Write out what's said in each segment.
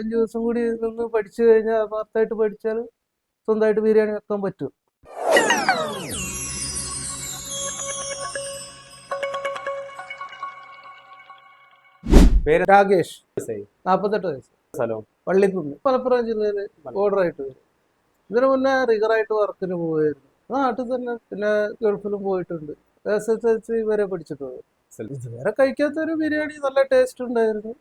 അഞ്ച് ദിവസം കൂടി നിന്ന് പഠിച്ചു കഴിഞ്ഞാൽ ആത്മാർത്ഥമായിട്ട് പഠിച്ചാൽ സ്വന്തമായിട്ട് ബിരിയാണി വെക്കാൻ പറ്റും. പേര് രാകേഷ്. നാൽപ്പത്തെട്ട് വയസ്സ്. സ്ഥലം പള്ളിക്കുന്ന്. മലപ്പുറം ജില്ലയിൽ ഓർഡർ ആയിട്ട് വരും. ഇതിനു മുന്നേ റിഗറായിട്ട് വർക്കിന് പോവായിരുന്നു. നാട്ടിൽ തന്നെ പിന്നെ ഗൾഫിലും പോയിട്ടുണ്ട്. എസ് എസ് എസ് വരെ പഠിച്ചിട്ടുണ്ട് ഇതുവരെ കഴിക്കാത്ത ഒരു ബിരിയാണി നല്ല ടേസ്റ്റ് ഉണ്ടായിരുന്നു.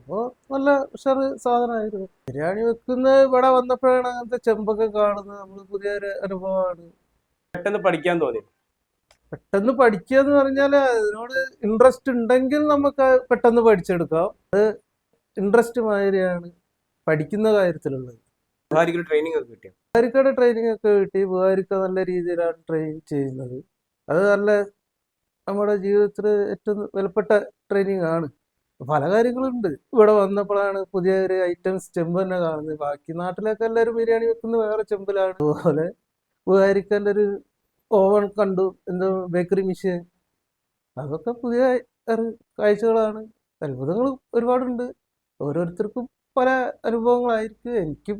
അപ്പോൾ നല്ല ഉഷാറ് സാധനമായിരുന്നു. ബിരിയാണി വെക്കുന്ന ഇവിടെ വന്നപ്പോഴാണ് അങ്ങനത്തെ ചെമ്പൊക്കെ കാണുന്നത്. നമ്മൾ പുതിയൊരു അനുഭവമാണ്. പെട്ടെന്ന് പഠിക്കാൻ തോന്നി. പെട്ടെന്ന് പഠിക്കുക എന്ന് പറഞ്ഞാൽ അതിനോട് ഇൻട്രസ്റ്റ് ഉണ്ടെങ്കിൽ നമുക്ക് പെട്ടെന്ന് പഠിച്ചെടുക്കാം. അത് ഇൻട്രസ്റ്റ് മാതിരിയാണ് പഠിക്കുന്ന കാര്യത്തിലുള്ളത്. ട്രെയിനിങ് ഒക്കെ ബുഹാരിക്കയുടെ ട്രെയിനിങ് ഒക്കെ കിട്ടി. ബുഹാരിക്ക നല്ല രീതിയിലാണ് ട്രെയിൻ ചെയ്യുന്നത്. അത് നല്ല നമ്മുടെ ജീവിതത്തിൽ ഏറ്റവും വിലപ്പെട്ട ട്രെയിനിങ് ആണ്. പല കാര്യങ്ങളുണ്ട്. ഇവിടെ വന്നപ്പോഴാണ് പുതിയ ഒരു ഐറ്റംസ് ചെമ്പ് തന്നെ കാണുന്നത്. ബാക്കി നാട്ടിലൊക്കെ എല്ലാവരും ബിരിയാണി വെക്കുന്നത് വേറെ ചെമ്പിലാണ്. അതുപോലെ ബുഹാരിക്കന്റെ ഒരു ഓവൺ കണ്ടു. എന്തോ ബേക്കറി മെഷീൻ അതൊക്കെ പുതിയ കാഴ്ചകളാണ്. അത്ഭുതങ്ങൾ ഒരുപാടുണ്ട്. ഓരോരുത്തർക്കും പല അനുഭവങ്ങളായിരിക്കും. എനിക്കും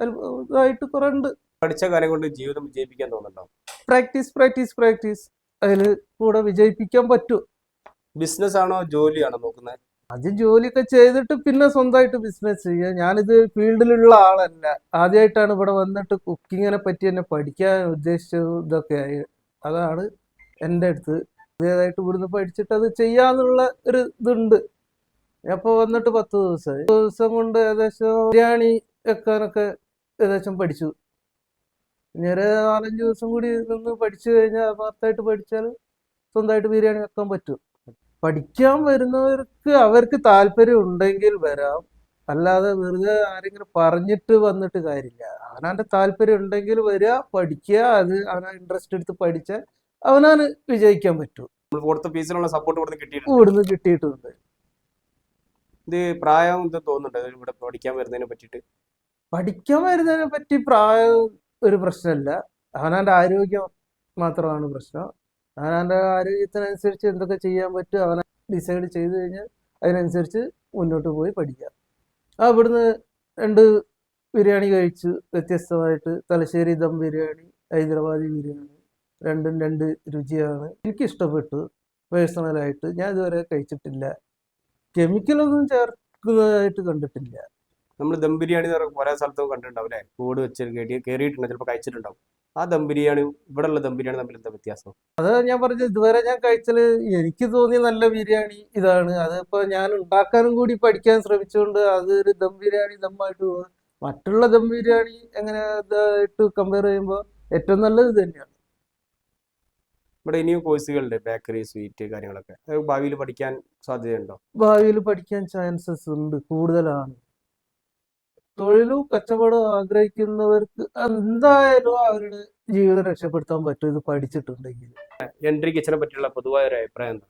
അത്ഭുതമായിട്ട് കുറെ ഉണ്ട് പഠിച്ച കാര്യം കൊണ്ട് ജീവിതം വിജയിപ്പിക്കാൻ തോന്നുന്നുണ്ടോ? പ്രാക്ടീസ് പ്രാക്ടീസ് പ്രാക്ടീസ് അതിൽ കൂടെ വിജയിപ്പിക്കാൻ പറ്റും. ബിസിനസ് ആണോ ജോലിയാണോ നോക്കുന്നത് ആദ്യം ജോലിയൊക്കെ ചെയ്തിട്ട് പിന്നെ സ്വന്തമായിട്ട് ബിസിനസ് ചെയ്യുക. ഞാനിത് ഫീൽഡിലുള്ള ആളല്ല. ആദ്യമായിട്ടാണ് ഇവിടെ വന്നിട്ട് കുക്കിങ്ങിനെ പറ്റി എന്നെ പഠിക്കാൻ ഉദ്ദേശിച്ചത് ആയി അതാണ് എന്റെ അടുത്ത്. ഇതേതായിട്ട് ഇവിടുന്ന് പഠിച്ചിട്ട് അത് ചെയ്യാന്നുള്ള ഒരു ഇതുണ്ട്. അപ്പോൾ വന്നിട്ട് പത്ത് ദിവസമായി. ദിവസം കൊണ്ട് ഏകദേശം ബിരിയാണി വെക്കാനൊക്കെ ഏകദേശം പഠിച്ചു. ഇനി ഒരു നാലഞ്ച് ദിവസം കൂടി നിന്ന് പഠിച്ചു കഴിഞ്ഞാൽ ആത്മാർത്ഥമായിട്ട് പഠിച്ചാൽ സ്വന്തമായിട്ട് ബിരിയാണി വെക്കാൻ പറ്റും. പഠിക്കാൻ വരുന്നവർക്ക് അവർക്ക് താല്പര്യം ഉണ്ടെങ്കിൽ വരാം. അല്ലാതെ വെറുതെ ആരെങ്കിലും പറഞ്ഞിട്ട് വന്നിട്ട് കാര്യമില്ല. അവനാന്റെ താല്പര്യം ഉണ്ടെങ്കിൽ വരിക പഠിക്കുക. അത് അവനാ ഇൻട്രസ്റ്റ് എടുത്ത് പഠിച്ചാൽ അവനാണ് വിജയിക്കാൻ പറ്റും നമ്മൾ കൊടുത്ത ഫീസിനുള്ള സപ്പോർട്ട് കിട്ടിയിട്ടുണ്ട്. ഇവിടുന്ന് കിട്ടിയിട്ടുണ്ട്. ഇത് പ്രായം ഇത് തോന്നുന്നുണ്ട് ഇവിടെ പഠിക്കാൻ വരുന്നതിനെ പറ്റിയിട്ട്? പഠിക്കാൻ വരുന്നതിനെ പറ്റി പ്രായം ഒരു പ്രശ്നമല്ല. അവനാന്റെ ആരോഗ്യം മാത്രമാണ് പ്രശ്നം. അവനാന്റെ ആരോഗ്യത്തിനനുസരിച്ച് എന്തൊക്കെ ചെയ്യാൻ പറ്റും അവനെ ഡിസൈഡ് ചെയ്ത് കഴിഞ്ഞാൽ അതിനനുസരിച്ച് മുന്നോട്ട് പോയി പഠിക്കാം. ആ ഇവിടുന്ന് രണ്ട് ബിരിയാണി കഴിച്ചു വ്യത്യസ്തമായിട്ട് തലശ്ശേരി ദം ബിരിയാണി ഹൈദരാബാദി ബിരിയാണി രണ്ടും രണ്ട് രുചിയാണ്. എനിക്കിഷ്ടപ്പെട്ടു. പേഴ്സണലായിട്ട് ഞാൻ ഇതുവരെ കഴിച്ചിട്ടില്ല. കെമിക്കലൊന്നും ചേർക്കുന്നതായിട്ട് കണ്ടിട്ടില്ല. നമ്മൾ ദം ബിരിയാണി എന്ന് പറയുമ്പോൾ കുറേ സ്ഥലത്തും കണ്ടിട്ടുണ്ടാവും അല്ലേ? കൂട് വെച്ച് കയറ്റി കയറിയിട്ടുണ്ട് ചിലപ്പോൾ കഴിച്ചിട്ടുണ്ടാവും. ആ ദം ബിരിയാണി ഇവിടെ ഉള്ള ദം ബിരിയാണി തമ്മിൽ എന്താ വ്യത്യാസം? അത് ഞാൻ പറഞ്ഞത് ഇതുവരെ ഞാൻ കഴിച്ചത് എനിക്ക് തോന്നിയ നല്ല ബിരിയാണി ഇതാണ്. അതിപ്പോ ഞാൻ ഉണ്ടാക്കാനും കൂടി പഠിക്കാൻ ശ്രമിച്ചുകൊണ്ട് അത് ഒരു ദം ബിരിയാണി ദമ്മായിട്ട് പോകും മറ്റുള്ള ദം ബിരിയാണി എങ്ങനെ ഇതായിട്ട് കമ്പയർ ചെയ്യുമ്പോൾ ഏറ്റവും നല്ലത് തന്നെയാണ്. ഇവിടെ ഇനിയും കോഴ്സുകളുണ്ട് ബേക്കറി സ്വീറ്റ് കാര്യങ്ങളൊക്കെ. ഭാവിയിൽ പഠിക്കാൻ സാധ്യതയുണ്ടോ? ഭാവിയിൽ പഠിക്കാൻ ചാൻസസ് ഉണ്ട് കൂടുതലാണ്. തൊഴിലും കച്ചവടവും ആഗ്രഹിക്കുന്നവർക്ക് എന്തായാലും അവരുടെ ജീവിതം രക്ഷപ്പെടുത്താൻ പറ്റും ഇത് പഠിച്ചിട്ടുണ്ടെങ്കിൽ. എൻട്രി കിച്ചനെ പറ്റിയുള്ള പൊതുവായ ഒരു അഭിപ്രായം എന്താ?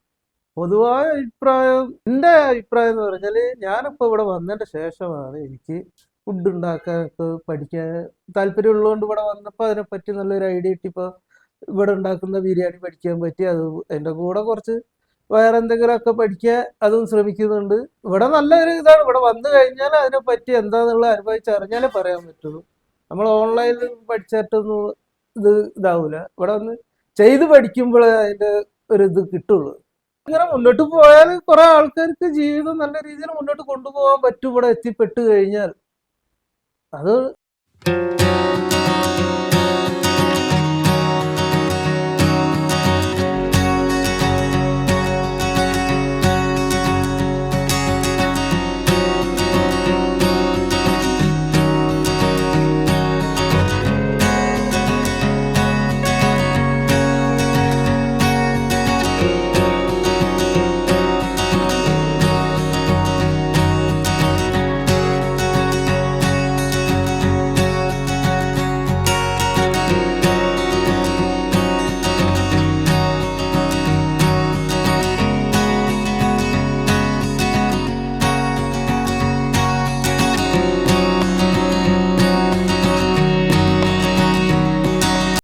പൊതുവായ അഭിപ്രായം എന്റെ അഭിപ്രായം എന്ന് പറഞ്ഞാൽ ഞാനിപ്പോൾ ഇവിടെ വന്നതിന്റെ ശേഷമാണ് എനിക്ക് ഫുഡ് ഉണ്ടാക്കാനൊക്കെ പഠിക്കാൻ താല്പര്യമുള്ളതുകൊണ്ട് ഇവിടെ വന്നപ്പോൾ അതിനെപ്പറ്റി നല്ലൊരു ഐഡിയ കിട്ടിയപ്പോൾ ഇവിടെ ഉണ്ടാക്കുന്ന ബിരിയാണി പഠിക്കാൻ പറ്റി അത് എന്റെ കൂടെ കുറച്ച് വേറെ എന്തെങ്കിലുമൊക്കെ പഠിക്കാൻ അതും ശ്രമിക്കുന്നുണ്ട്. ഇവിടെ നല്ലൊരു ഇതാണ്. ഇവിടെ വന്നു കഴിഞ്ഞാൽ അതിനെ പറ്റി എന്താണെന്നുള്ള അനുഭവിച്ചറിഞ്ഞാലേ പറയാൻ പറ്റുള്ളൂ. നമ്മൾ ഓൺലൈനിൽ പഠിച്ചിട്ടൊന്നും ഇത് ഇതാവൂല. ഇവിടെ വന്ന് ചെയ്ത് പഠിക്കുമ്പോഴേ അതിന്റെ ഒരു ഇത് കിട്ടുള്ളൂ. ഇങ്ങനെ മുന്നോട്ട് പോയാൽ കുറെ ആൾക്കാർക്ക് ജീവിതം നല്ല രീതിയിൽ മുന്നോട്ട് കൊണ്ടുപോകാൻ പറ്റും. ഇവിടെ എത്തിപ്പെട്ട് കഴിഞ്ഞാൽ. അത്